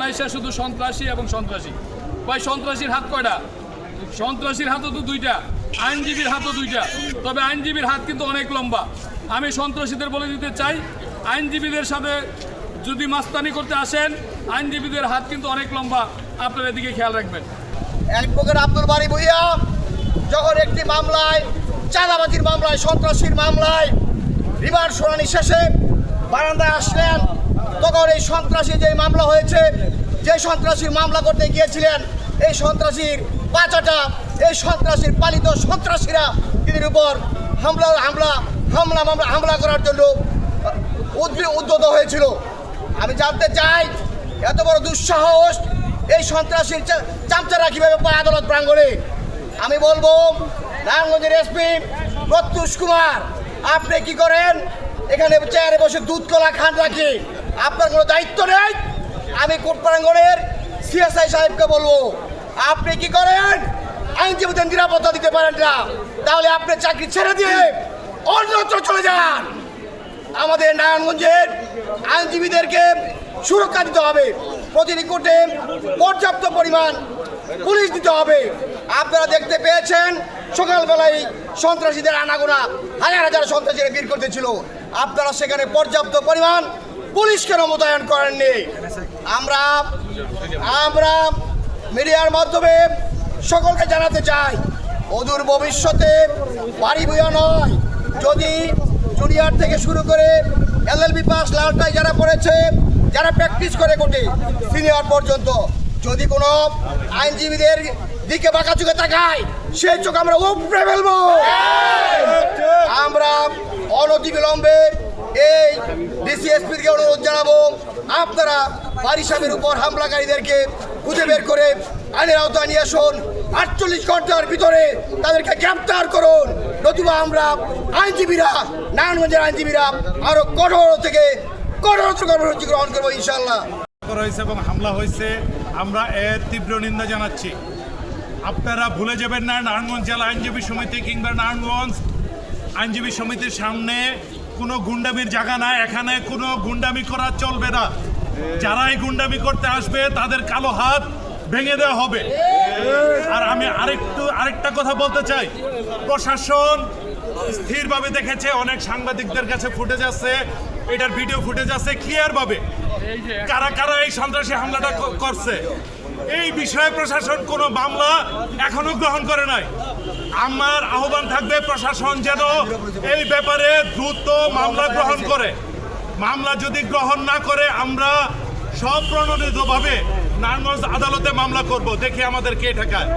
নাইসা শুধু সন্ত্রাসী এবং সন্ত্রাসী। ভাই, সন্ত্রাসীর হাত কয়টা? সন্ত্রাসীর হাতও তো দুইটা, আইনজীবীর হাতও দুইটা। তবে আইনজীবীর হাত কিন্তু অনেক লম্বা। আমি সন্ত্রাসীদের বলে দিতে চাই, আইনজীবীদের সাথে যদি মাস্তানি করতে আসেন, আইনজীবীদের হাত কিন্তু অনেক লম্বা। আপনারা এদিকে খেয়াল রাখবেন। অ্যাডভোকেট আব্দুল বাড়ি ভুইয়া যখন একটি মামলায়, চাঁদাবাজির মামলায়, সন্ত্রাসীর মামলায় রিমান্ড শুনানি শেষে বারান্দায় আসলেন, তখন এই সন্ত্রাসী যে মামলা হয়েছে যে সন্ত্রাসীর মামলা করতে গিয়েছিলেন। এই সন্ত্রাসীর পাচাটা, এই সন্ত্রাসীর পালিত সন্ত্রাসীরা তিনি উপর হামলা হামলা হামলা, মামলা, হামলা করার জন্য উদ্যত হয়েছিল। আমি জানতে চাই, এত বড় দুঃসাহস এই সন্ত্রাসীর চামচারা কীভাবে পায় আদালত প্রাঙ্গণে? আমি বলব নারায়ণগঞ্জের এসপি প্রত্যুষ কুমার, আপনি কি করেন? এখানে চেয়ারে বসে দুধ কলা খান রাখি আপনার কোনো দায়িত্ব নেই? আমি কোর্ট প্রাঙ্গণের সিএসআই সাহেবকে বলব, আপনি কি করেন? আইনজীবীদের নিরাপত্তা দিতে পারেন না। তাহলে আপনি চাকরি ছেড়ে দিয়ে অন্যত্র চলে যান। আমাদের নারায়ণগঞ্জের আইনজীবীদেরকে সুরক্ষা দিতে হবে। প্রতিটি কোর্টে পর্যাপ্ত পরিমাণ পুলিশ দিতে হবে। আপনারা দেখতে পেয়েছেন, সকালবেলায় সন্ত্রাসীদের আনাগোনা হাজার হাজার সন্ত্রাসীরা ভিড় করতেছিল। আপনারা সেখানে পর্যাপ্ত পরিমাণ পুলিশ কেন মোতায়েন করেননি। আমরা আমরা মিডিয়ার মাধ্যমে সকলকে জানাতে চাই অদূর ভবিষ্যতে বাড়ি বইয়া নয়। যদি জুনিয়র থেকে শুরু করে এলএলবি পাস লালটাই যারা পড়েছে যারা প্র্যাকটিস করে কোটে সিনিয়র পর্যন্ত যদি কোনো আইনজীবীদের দিকে বাঁকা চোখে তাকায় সেই চোখ আমরা উপড়ে ফেলব। আমরা অনতিবিলম্বে এই ডিসিএসপিকে অনুরোধ জানাব, আপনারা বারিশামের উপর হামলাকারীদেরকে খুঁজে বের করে আইনের আওতায় নিয়ে আসুন। আটচল্লিশ ঘণ্টার ভিতরে তাদেরকে গ্রেপ্তার করুন। নতুবা আমরা আইনজীবীরা, নারায়ণগঞ্জের আইনজীবীরা আরও কঠোর থেকে কঠোর কর্মসূচি গ্রহণ করব ইনশাল্লাহ হয়েছে এবং হামলা হয়েছে, আমরা এর তীব্র নিন্দা জানাচ্ছি। আপনারা ভুলে যাবেন না, নারায়ণগঞ্জ জেলা আইনজীবী সমিতি কিংবা নারায়ণগঞ্জ আইনজীবী সমিতির সামনে কোনো গুন্ডামির জায়গা না এখানে কোনো গুন্ডামি করা চলবে না। যারাই গুন্ডামি করতে আসবে, তাদের কালো হাত ভেঙে দেওয়া হবে। আর আমি আরেকটু, আরেকটা কথা বলতে চাই। প্রশাসন স্থিরভাবে দেখেছে, অনেক সাংবাদিকদের কাছে ফুটে যাচ্ছে এটার ভিডিও ফুটে যাচ্ছে ক্লিয়ার ভাবে কারা কারা এই সন্ত্রাসী হামলাটা করছে? এই বিষয়ে প্রশাসন কোনো মামলা এখনও গ্রহণ করে নাই। আমার আহ্বান থাকবে প্রশাসন যেন এই ব্যাপারে দ্রুত মামলা গ্রহণ করে। মামলা যদি গ্রহণ না করে, আমরা সব প্রণোদিতভাবে নারায়ণগঞ্জ আদালতে মামলা করব। দেখি আমাদের কে ঠেকায়।